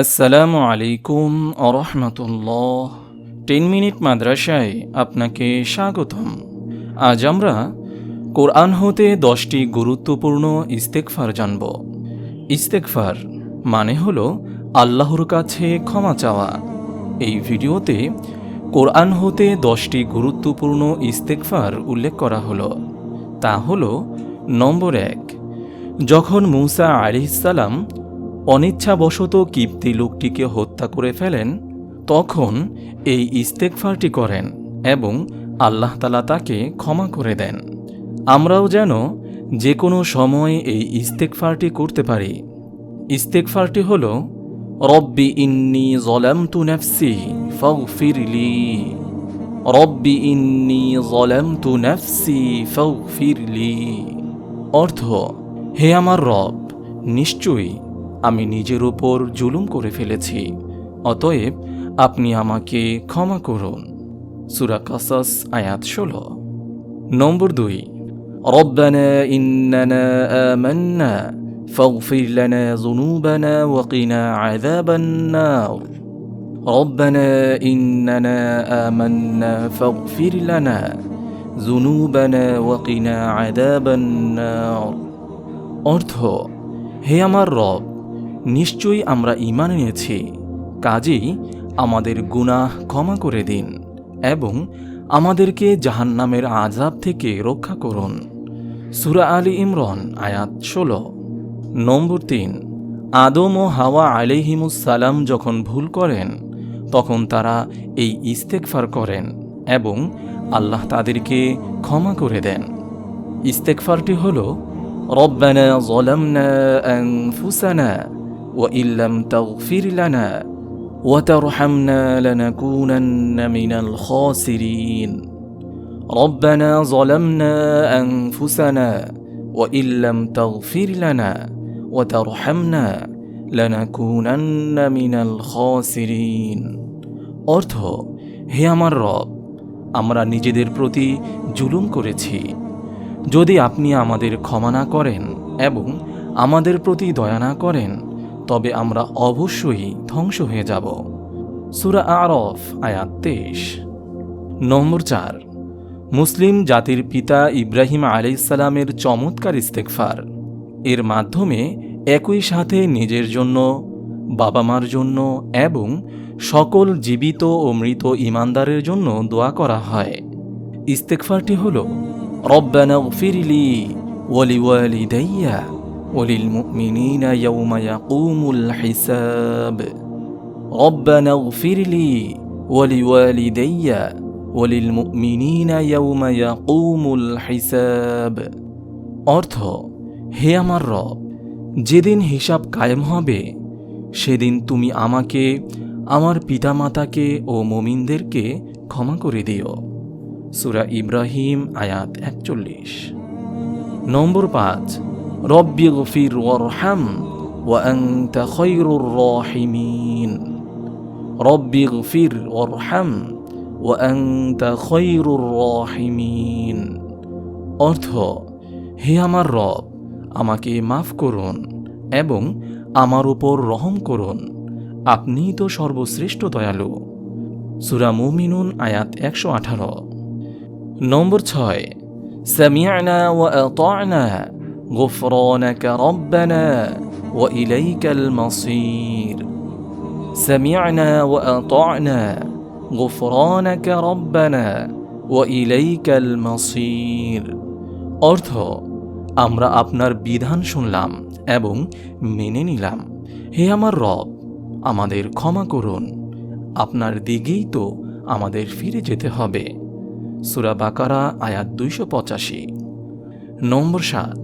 আসসালামু আলাইকুম আরহামতুল্লাহ ten minute মাদ্রাসায় আপনাকে স্বাগতম। আজ আমরা কোরআন হতে দশটি গুরুত্বপূর্ণ ইস্তেকফার জানব। ইস্তেকফার মানে হল আল্লাহর কাছে ক্ষমা চাওয়া। এই ভিডিওতে কোরআন হতে দশটি গুরুত্বপূর্ণ ইস্তেকফার উল্লেখ করা হলো। তা হল নম্বর এক, যখন মূসা আলিহিসাল্লাম অনিচ্ছাবশত কিপ্তি লোকটিকে হত্যা করে ফেলেন, তখন এই ইস্তেকফারটি করেন এবং আল্লাহ তালা তাকে ক্ষমা করে দেন। আমরাও যেন যে কোনো সময় এই ইস্তেকফারটি করতে পারি। ইস্তেকফারটি হল, রব্বি ইন্নি জলামতু নাফসি ফাগফিরলি রব্বি ইন্নি জলামতু নাফসি ফাগফিরলি অর্থ, হে আমার রব, নিশ্চয়ই আমি নিজের ওপর জুলুম করে ফেলেছি অতএব আপনি আমাকে ক্ষমা করুন সুরা কাসাস আয়াত ষোলো নম্বর দুই ربنا إننا آمنا فاغفر لنا ذنوبنا وقنا عذاب النار ربنا إننا آمنا فاغفر لنا ذنوبنا وقنا عذاب النار অর্থ হে আমার রব নিশ্চয়ই আমরা ইমান এনেছি। কাজেই আমাদের গুনাহ ক্ষমা করে দিন এবং আমাদেরকে জাহান্নামের আজাব থেকে রক্ষা করুন। সুরা আলী ইমরন, আয়াত ষোলো। নম্বর তিন, আদম ও হাওয়া আলিহিমুসালাম যখন ভুল করেন, তখন তারা এই ইস্তেকফার করেন এবং আল্লাহ তাদেরকে ক্ষমা করে দেন। ইস্তেকফারটি হল, রব্বানা জলামনা ফুসানা وإن لم تغفر لنا وترحمنا لنكونن من الخاسرين ربنا ظلمنا أنفسنا وإن لم تغفر لنا وترحمنا لنكونن من الخاسرين অর্থ হে আমার রব আমরা নিজেদের প্রতি জুলুম করেছি যদি আপনি আমাদের ক্ষমা না করেন এবং আমাদের প্রতি দয়া না করেন তবে আমরা অবশ্যই ধ্বংস হয়ে যাব। সুরা আরফ, আয়াত তেইশ। নম্বর চার। মুসলিম জাতির পিতা ইব্রাহিম আলাইসালামের চমৎকার ইস্তেকফার এর মাধ্যমে একই সাথে নিজের জন্য বাবা মার জন্য এবং সকল জীবিত ও মৃত ইমানদারের জন্য দোয়া করা হয়। ইস্তেকফারটি হল, রব্বানা ফিরিলি ওয়ালি ওয়ালি দাইয়া وللمؤمنين يوم يقوم الحساب ربنا اغفر لي ولوالدي وللمؤمنين يوم يقوم الحساب অর্থ হে আমার রব যেদিন হিসাব কায়েম হবে সেদিন তুমি আমাকে আমার পিতামাতাকে ও মমিনদেরকে ক্ষমা করে দিও সুরা ইব্রাহিম আয়াত একচল্লিশ নম্বর পাঁচ রব্বি গফির ওয়ারহাম وأنت خير الراحمين ربي اغفر وارحم وأنت خير الراحمين অর্থ হে আমার রব আমাকে মাফ করুন এবং আমার উপর রহম করুন আপনিই তো সর্বশ্রেষ্ঠ দয়ালু সুরা মুমিনুন আয়াত একশো আঠারো নম্বর ছয় سمعنا وأطعنا غفرانك ربنا وإليك المصير سمعنا وأطعنا غفرانك ربنا وإليك المصير অর্থ আমরা আপনার বিধান শুনলাম এবং মেনে নিলাম হে আমার রব আমাদের ক্ষমা করুন আপনার দিকেই তো আমাদের ফিরে যেতে হবে সুরা বাকারা আয়াত দুইশো পঁচাশি নম্বর সাত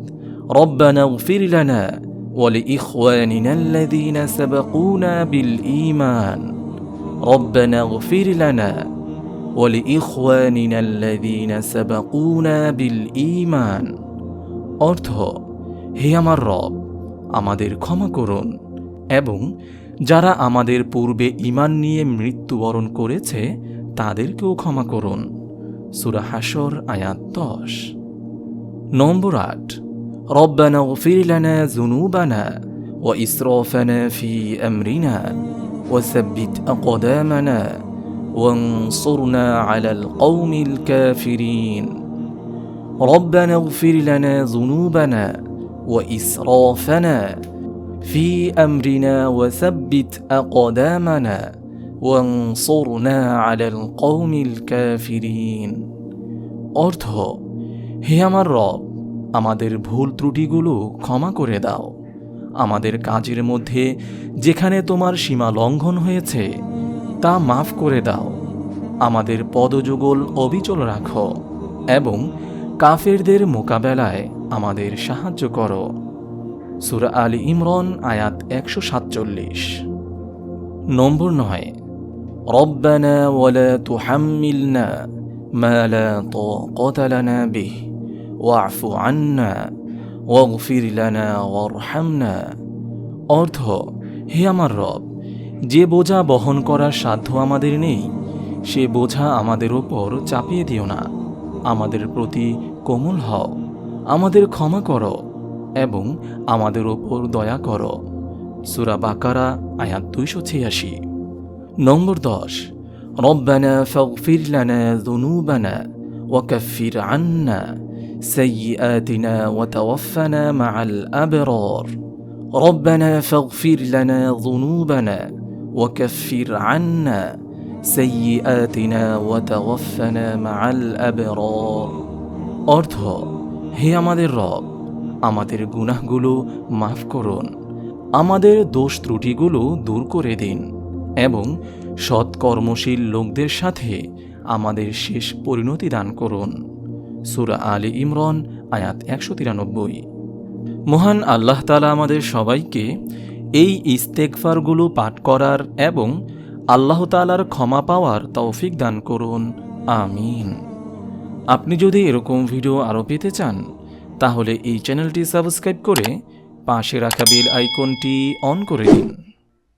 ربنا اغفر لنا ولإخواننا الذين سبقونا بالإيمان ربنا اغفر لنا ولإخواننا الذين سبقونا بالإيمان অর্থ হে আমার রব আমাদের ক্ষমা করুন এবং যারা আমাদের পূর্বে ইমান নিয়ে মৃত্যুবরণ করেছে তাদেরকেও ক্ষমা করুন সুরা হাসর আয়াত দশ নম্বর আট ربنا اغفر لنا ذنوبنا وإسرافنا في أمرنا وثبت أقدامنا وانصرنا على القوم الكافرين ربنا اغفر لنا ذنوبنا وإسرافنا في أمرنا وثبت أقدامنا وانصرنا على القوم الكافرين অর্থ হে আমার রব আমাদের ভুল ত্রুটিগুলো ক্ষমা করে দাও আমাদের কাজের মধ্যে যেখানে তোমার সীমা লঙ্ঘন হয়েছে তা মাফ করে দাও আমাদের পদযুগল অবিচল রাখো এবং কাফেরদের মোকাবেলায় আমাদের সাহায্য করো সুরা আলী ইমরন আয়াত একশো সাতচল্লিশ নম্বর নয় ربنا ولا تحملنا ما لا طاقة لنا به واعف عنا واغفر لنا وارحمنا অর্থ হে আমার রব যে বোঝা বহন করার সাধ্য আমাদের নেই সে বোঝা আমাদের ওপর চাপিয়ে দিও না আমাদের প্রতি কোমল হও আমাদের ক্ষমা করো এবং আমাদের ওপর দয়া করো সুরা বাকারা আয়াত দুইশো ছিয়াশি নম্বর দশ ربنا فاغفر لنا ذنوبنا وكفر عنا سيئاتنا وتوفنا مع الأبرار ربنا فاغفر لنا ذنوبنا وكفر عنا سيئاتنا وتوفنا مع الأبرار অর্থ হে আমাদের রব আমাদের গুনাহগুলো মাফ করুন আমাদের দোষ ত্রুটিগুলো দূর করে দিন এবং সৎকর্মশীল লোকদের সাথে আমাদের শেষ পরিণতি দান করুন সুরা আলী ইমরন, আয়াত একশো তিরানব্বই। মহান আল্লাহ তালা আমাদের সবাইকে এই ইস্তেকফারগুলো পাঠ করার এবং আল্লাহ তালার ক্ষমা পাওয়ার তৌফিক দান করুন। আমিন। আপনি যদি এরকম ভিডিও আরও পেতে চান, তাহলে এই চ্যানেলটি সাবস্ক্রাইব করে পাশে রাখা বেল আইকনটি অন করে দিন।